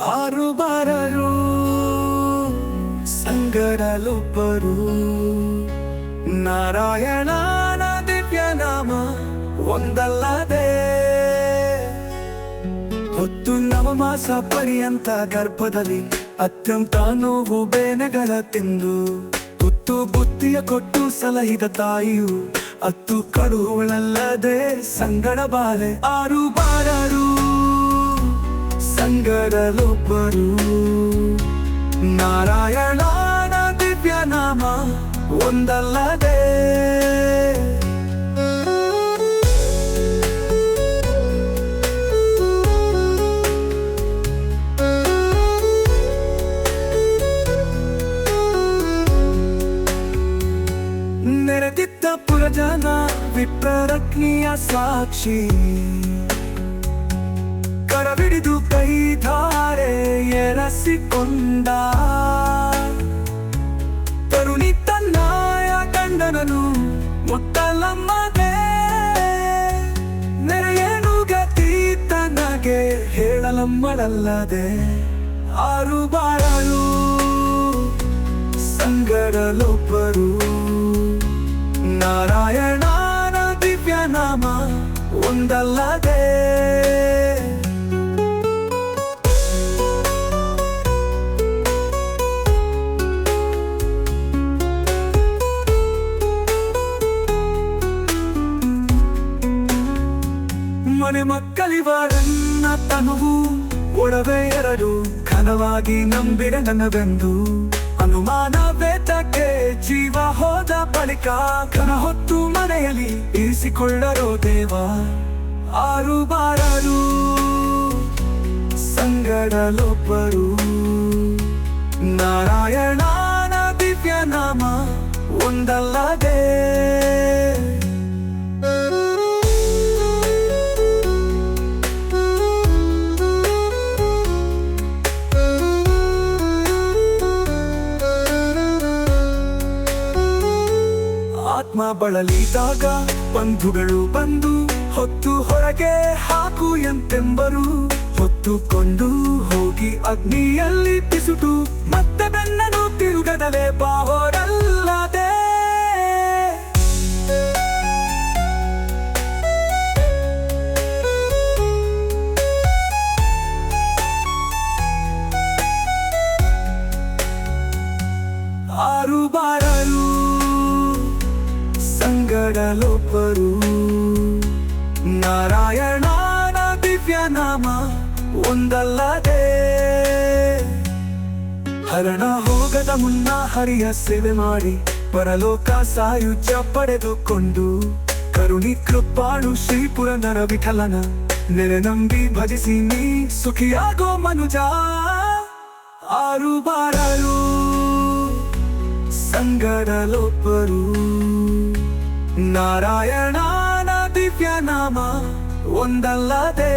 ಆರು ಬಾರರು, ಸಂಗಡಲೊಬ್ಬರು. ನಾರಾಯಣನ ದಿವ್ಯ ನಾಮ ಒಂದಲ್ಲದೆ. ಹೊತ್ತು ನವಮಾಸ ಪರ್ಯಂತ ಗರ್ಭದಲ್ಲಿ ಅತ್ಯಂತ ನೋವು ಬೇನೆಗಳ ತಿಂದು ಹುತ್ತು ಬುತ್ತಿಯ ಕೊಟ್ಟು ಸಲಹಿದ ತಾಯಿಯು ಅತ್ತು ಕಡುಗಳಲ್ಲದೆ ಸಂಗಡ ಬಾರೆ. ಆರು ಬಾರರು ಸಂಗಡಲೊಬ್ಬರು ನಾರಾಯಣನ ದಿವ್ಯ ನಾಮ ಒಂದಲ್ಲದೆ. ನೆರೆದಿದ್ದ ಪುರಜನ ವಿಪ್ರರಜ್ಞಿಯ ಸಾಕ್ಷಿ. ಕರವಿಡಿದು ಕೈಧಾರೆ ಎರಸಿಕೊಂಡ ತರುಣಿ ತನ್ನಾಯ ಗಂಡನನು ಮುತ್ತಲಮ್ಮದೇ ನೆರೆಯೇನು ಗತಿ ತನಗೆ ಹೇಳಲಮ್ಮಳಲ್ಲದೆ. ಆರು ಬಾಳಲು ಸಂಗಡಲೊಬ್ಬರು. ನಾರಾಯಣನ ದಿವ್ಯ ನಾಮ ಒಂದಲ್ಲದೆ. ಮನೆ ಮಕ್ಕಳಿವರನ್ನ ತನುವು. ಒಡವೆ ಎರಡು ಘನವಾಗಿ ನಂಬಿರ ನನವೆಂದು ಅನುಮಾನ ಬೇತಕ್ಕೆ ಜೀವ ಹೋದ ಬಳಿಕ ಘನ ಹೊತ್ತು ಮನೆಯಲ್ಲಿ ಇರಿಸಿಕೊಳ್ಳರೋ ದೇವ. ಆರು ಬಾರರು, ಸಂಗಡಲೊಬ್ಬರು. ನಾರಾಯಣನ ದಿವ್ಯ ನಾಮ ಒಂದಲ್ಲದೆ ಆತ್ಮ ಬಳಲಿದಾಗ ಬಂಧುಗಳು ಬಂದು ಹೊತ್ತು ಹೊರಗೆ ಹಾಕು ಎಂತೆಂಬರು ಹೊತ್ತುಕೊಂಡು ಹೋಗಿ ಅಗ್ನಿಯಲ್ಲಿ ಬಿಸುಟು, ಮತ್ತೆ ಬೆನ್ನನು ತಿರುಗದಲೆ ಬಾವರಲ್ಲದೆ ಆರು ಬಾರರು ಸಂಗಡಲೊಬ್ಬರು ನಾರಾಯಣನ ದಿವ್ಯ ನಾಮ ಒಂದಲ್ಲದೆ. ಹರಣ ಹೋಗದ ಮುನ್ನ ಹರಿಯ ಸೇವೆ ಮಾಡಿ ಪರಲೋಕ ಸಾಯುಜ್ಯ ಪಡೆದುಕೊಂಡು ಕರುಣಿ ಕೃಪಾಳು ಶ್ರೀಪುರ ನರ ವಿಠಲನ ನೆರೆ ನಂಬಿ ಭಜಿಸಿ ನೀ ಸುಖಿಯಾಗೋ ಮನುಜ. ಆರು ಬಾರರು ಸಂಗಡಲೊಬ್ಬರು ನಾರಾಯಣನ ದಿವ್ಯ ನಾಮ ಒಂದಲ್ಲದೆ